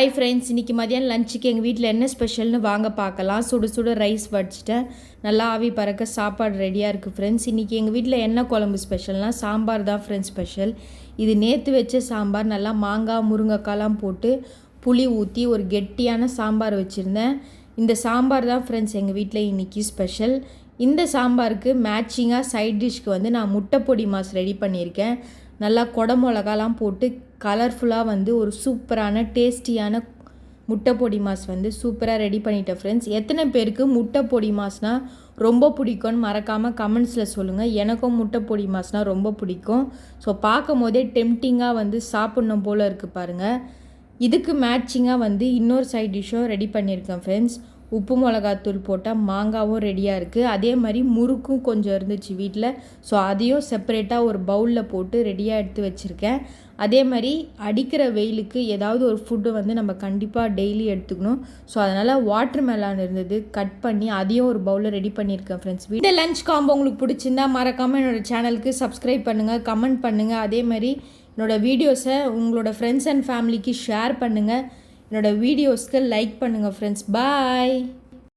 Hi friends இன்றைக்கி மதியானம் லஞ்சுக்கு எங்கள் வீட்டில் என்ன ஸ்பெஷல்னு வாங்க பார்க்கலாம். சுடு சுடு ரைஸ் வடிச்சிட்டேன். நல்லா ஆவி பறக்க சாப்பாடு ரெடியாக இருக்குது ஃப்ரெண்ட்ஸ் இன்றைக்கி எங்கள் வீட்டில் என்ன குழம்பு ஸ்பெஷல்னால் சாம்பார் தான் ஃப்ரெண்ட்ஸ் ஸ்பெஷல் இது நேற்று வச்ச சாம்பார் நல்லா மாங்காய் முருங்கைக்காலாம் போட்டு புளி ஊற்றி ஒரு கெட்டியான சாம்பார் வச்சுருந்தேன். இந்த சாம்பார் தான் ஃப்ரெண்ட்ஸ் எங்கள் வீட்டில் இன்றைக்கி ஸ்பெஷல் இந்த சாம்பாருக்கு மேட்சிங்காக சைட் டிஷ்க்கு வந்து நான் முட்டை பொடி மாஸ் ரெடி பண்ணியிருக்கேன். நல்லா கொடை மிளகாலாம் போட்டு கலர்ஃபுல்லாக வந்து ஒரு சூப்பரான டேஸ்டியான முட்டை பொடி மாஸ் வந்து சூப்பராக ரெடி பண்ணிட்டேன் ஃப்ரெண்ட்ஸ் எத்தனை பேருக்கு முட்டை பொடி மாஸ்னால் ரொம்ப பிடிக்கும்னு மறக்காமல் கமெண்ட்ஸில் சொல்லுங்கள் எனக்கும் முட்டை பொடி மாஸ்னால் ரொம்ப பிடிக்கும். ஸோ பார்க்கும் போதே டெம்டிங்காக வந்து சாப்பிட்ணும் போல் இருக்குது பாருங்கள் இதுக்கு மேட்சிங்காக வந்து இன்னொரு சைட் டிஷ்ஷும் ரெடி பண்ணியிருக்கேன் ஃப்ரெண்ட்ஸ் உப்பு மிளகாத்தூள் போட்டால் மாங்காவும் ரெடியாக இருக்குது அதே மாதிரி முறுக்கும் கொஞ்சம் இருந்துச்சு வீட்டில் ஸோ அதையும் செப்பரேட்டாக ஒரு பவுலில் போட்டு ரெடியாக எடுத்து வச்சுருக்கேன். அதே மாதிரி அடிக்கிற வெயிலுக்கு ஏதாவது ஒரு ஃபுட்டு வந்து நம்ம கண்டிப்பாக டெய்லி எடுத்துக்கணும். ஸோ அதனால் வாட்டர் மெலான் இருந்தது கட் பண்ணி அதையும் ஒரு பவுலில் ரெடி பண்ணியிருக்கேன் ஃப்ரெண்ட்ஸ் இந்த லஞ்ச் காம்போ உங்களுக்கு பிடிச்சிருந்தா மறக்காமல் என்னோடய சேனலுக்கு சப்ஸ்கிரைப் பண்ணுங்கள் கமெண்ட் பண்ணுங்கள் அதே மாதிரி என்னோடய வீடியோஸை உங்களோட ஃப்ரெண்ட்ஸ் அண்ட் ஃபேமிலிக்கு ஷேர் பண்ணுங்கள் என்னோடய வீடியோஸ்க்கு லைக் பண்ணுங்கள் ஃப்ரெண்ட்ஸ் பாய்